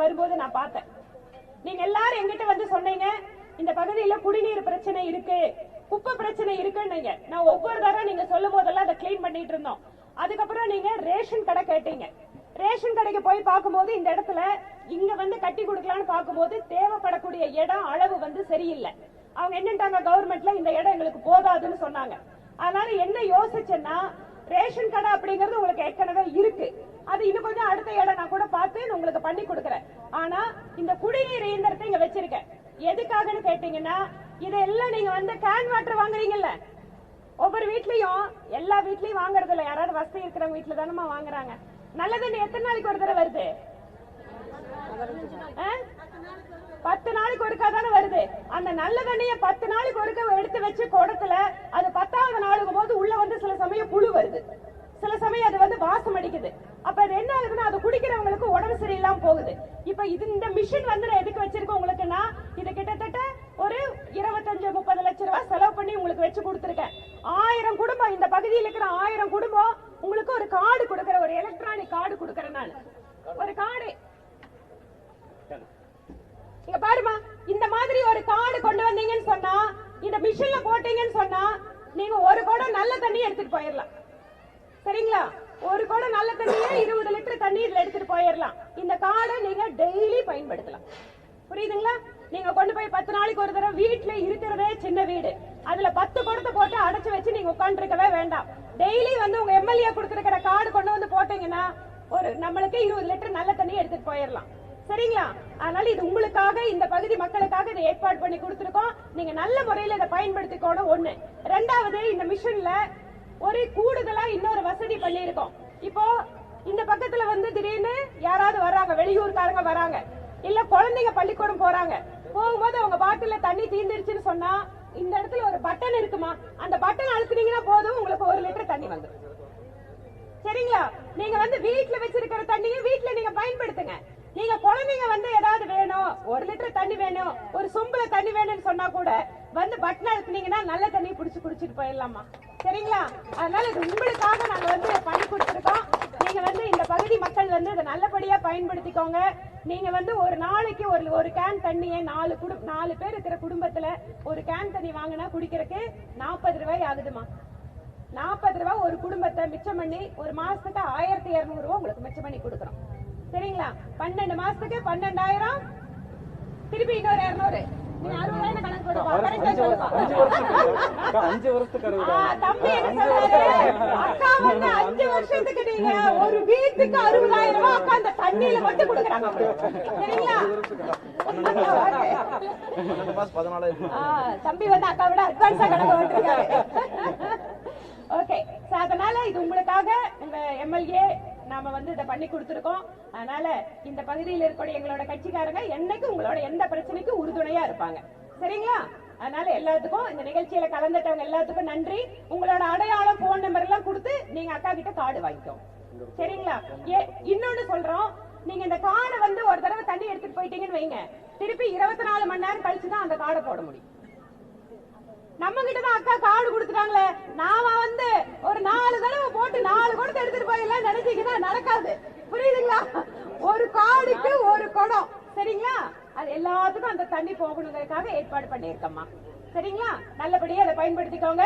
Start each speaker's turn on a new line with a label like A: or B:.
A: வரும்போது நான் பார்த்தேன். நீங்க எல்லாரும் எங்கிட்ட வந்து சொன்னீங்க இந்த பகுதியில குடிநீர் பிரச்சனை இருக்கு குப்பை பிரச்சனை இருக்குன்னீங்க. நான் ஒவ்வொரு தடவை நீங்க சொல்லும் போதெல்லாம் அதை கிளீன் பண்ணிட்டு இருந்தோம். அதுக்கப்புறம் நீங்க ரேஷன் கடை கேட்டீங்க. ரேஷன் கடைக்கு போய் பார்க்கும்போது இந்த இடத்துல இங்க வந்து கட்டி கொடுக்கலாம்னு பார்க்கும்போது தேவைப்படக்கூடிய இடம் அளவு வந்து சரியில்லை. அவங்க என்னட்டாங்க கவர்மெண்ட்ல இந்த இடம் எங்களுக்கு போதாதுன்னு சொன்னாங்க. அதனால என்ன யோசிச்சேன்னா ரேஷன் கடை அப்படிங்கிறது உங்களுக்கு ஏற்கனவே இருக்கு. அது இன்னும் கொஞ்சம் அடுத்த இடம் நான் கூட பார்த்து நான் உங்களுக்கு பண்ணி கொடுக்குறேன். ஆனா இந்த குடிநீர் இயந்திரத்தை இங்க வச்சிருக்கேன். எதுக்காகன்னு கேட்டீங்கன்னா இதெல்லாம் நீங்க வந்து கேன் வாட்டர் வாங்குறீங்கல்ல? ஒவ்வொரு வீட்லயும் எல்லா வீட்லயும் வாங்குறது இல்ல யாராவது வசதி இருக்கிறவங்க வீட்டுல தானமா வாங்குறாங்க. நல்ல தண்ணி எத்தனை நாளைக்கு ஒரு தடவை வருது? ஆ? பத்து நாளைக்கு ஒருக்கா தானே வருது. அந்த நல்ல தண்ணிய பத்து நாளைக்கு ஒருக்க எடுத்து வச்சு குடத்துல அது பத்தாவது நாளுக்கும் போது உள்ள வந்து சில சமயம் புழு வருது. சில சமயம் அது வந்து வாசம் அடிக்குது. அப்ப அது என்ன ஆகுதுன்னா அது குடிக்கிறவங்களுக்கு உடம்பு சரியில்லாம போகுது. இப்ப இது இந்த மிஷின் வந்து நான் எதுக்கு வச்சிருக்கேன் உங்களுக்குன்னா இது கிட்டத்தட்ட ஒரு இருபத்தஞ்சு முப்பது லட்ச ரூபாய் செலவு பண்ணி உங்களுக்கு வச்சு கொடுத்துருக்கேன். ஆயிரம் குடும்பம் இந்த பகுதியில் இருக்கிற ஆயிரம் குடும்பம் உங்களுக்கு ஒரு கார்டு கொடுக்குற ஒரு எலக்ட்ரானிக் கார்டு கொடுக்கறேன் நான் ஒரு கார்டு. இங்க பாருமா இந்த மாதிரி ஒரு கார்டு கொண்டு வந்தீங்கன்னு சொன்னா இந்த மிஷின்ல போட்டீங்கன்னு சொன்னா நீங்க ஒரு குடம் நல்ல தண்ணி எடுத்துட்டு போயிடலாம். சரிங்களா? ஒரு குடம் நல்ல தண்ணியே இருபது லிட்டர் தண்ணி இதுல எடுத்துட்டு போயிடலாம் இந்த கார்டை நீங்க டெய்லி பயன்படுத்தலாம். புரியுதுங்களா? நீங்க கொண்டு போய் பத்து நாளைக்கு ஒரு தடவை வீட்டுல இருக்கிறதே சின்ன வீடு. அதுல பத்து குடத்தை போட்டு அடைச்சு வச்சு நீங்க உட்காந்துருக்கவே வேண்டாம். டெய்லி வந்து உங்க எம்எல்ஏ கொடுத்துருக்கிற கார்டு கொண்டு வந்து போட்டீங்கன்னா ஒரு நம்மளுக்கு இருபது லிட்டர் நல்ல தண்ணி எடுத்துட்டு போயிடலாம் சரிங்களா? அதனால இது உங்களுக்காக இந்த பகுதி மக்களுக்காக இதை ஏற்பாடு பண்ணி கொடுத்துருக்கோம். நீங்க நல்ல முறையில இதை பயன்படுத்திக்கணும். ஒண்ணு. ரெண்டாவது இந்த மிஷின்ல ஒரு கூடுதலா இன்னொரு வசதி பண்ணியிருக்கோம். இப்போ இந்த பக்கத்துல வந்து திடீர்னு யாராவது வர்றாங்க வெளியூர்காரங்க வராங்க இல்ல குழந்தைங்க பள்ளிக்கூடம் போறாங்க போகும்போது அவங்க பாட்டில தண்ணி தீர்ந்துருச்சுன்னு சொன்னா இந்த இடத்துல ஒரு பட்டன் இருக்குமா? அந்த பட்டன் அழுத்துனீங்கன்னா போதும் உங்களுக்கு ஒரு லிட்டர் தண்ணி வந்துடும் சரிங்களா? நீங்க வந்து வீட்டுல வச்சிருக்கிற தண்ணியை வீட்டுல நீங்க பயன்படுத்துங்க. நீங்க குழந்தைங்க வந்து ஏதாவது வேணும் ஒரு லிட்டர் தண்ணி வேணும் ஒரு சொம்புல தண்ணி வேணும்னு சொன்னா கூட வந்து பட்டன் அழுத்துனீங்கன்னா நல்ல தண்ணி பிடிச்சி குடிச்சிட்டு போயிடலாமா? சரிங்களா? அதனால இது உங்களுக்காக நாங்க வந்து பண்ணி கொடுத்துருக்கோம். நீங்க வந்து இந்த பகுதி மக்கள் வந்து இதை நல்லபடியா பயன்படுத்திக்கோங்க. நீங்க வந்து ஒரு நாளைக்கு ஒரு ஒரு கேன் தண்ணியை நாலு குடும் நாலு பேர் இருக்கிற குடும்பத்துல ஒரு கேன் தண்ணி வாங்கினா குடிக்கிறதுக்கு நாற்பது ரூபாய் ஆகுதுமா? நாற்பது ரூபாய் ஒரு குடும்பத்தை மிச்சம் பண்ணி ஒரு மாசத்துக்கு ஆயிரத்தி இருநூறு ரூபாய் உங்களுக்கு மிச்சம் பண்ணி கொடுக்குறோம். சரிங்களா? பன்னெண்டு மாசத்துக்கு பன்னெண்டாயிரம் திருப்பி இன்னொரு இருநூறு.
B: அஞ்சு வருஷத்துக்கு அஞ்சு வருஷத்துக்கு
A: நீங்க ஒரு வீட்டுக்கு அறுபதாயிரம் ரூபாய் அக்கா அந்த தண்ணியில மட்டும் கொடுக்குறாங்க சரிங்களா? தம்பி வந்து அக்கா விட அட்வான்ஸா கணக்கு ஓகே சோ அதனால இது உங்களுக்காக உங்க எம்எல்ஏ நாம வந்து இதை பண்ணி கொடுத்துருக்கோம். அதனால இந்த பகுதியில் இருக்கக்கூடிய எங்களோட கட்சிக்காரங்க என்னைக்கு உங்களோட எந்த பிரச்சனைக்கும் உறுதுணையா இருப்பாங்க. சரிங்களா? அதனால எல்லாத்துக்கும் இந்த நிகழ்ச்சியில கலந்துட்டவங்க எல்லாத்துக்கும் நன்றி. உங்களோட அடையாளம் போன் நம்பர் எல்லாம் கொடுத்து நீங்க அக்கா கிட்ட கார்டு வாங்கிக்கோ சரிங்களா? ஏ இன்னொன்னு சொல்றோம். நீங்க இந்த கார்டை வந்து ஒரு தடவை தண்ணி எடுத்துட்டு போயிட்டீங்கன்னு வைங்க. திருப்பி இருபத்தி நாலு மணி நேரம் கழிச்சு தான் அந்த கார்டை போட முடியும். நம்ம கிட்ட தான் அக்கா கார்டு கொடுத்துட்டாங்க நாம வந்து ஒரு நாலு தடவை போட்டு நாலு குடத்தை எடுத்துட்டு போயிடலாம் நினைச்சீங்கன்னா நடக்காது புரியுதுங்களா ஒரு கார்டுக்கு ஒரு குடம் சரிங்களா? அது எல்லாத்துக்கும் அந்த தண்ணி போகணுங்கிறதுக்காக ஏற்பாடு பண்ணியிருக்கம்மா. சரிங்களா? நல்லபடியா அதை பயன்படுத்திக்கோங்க.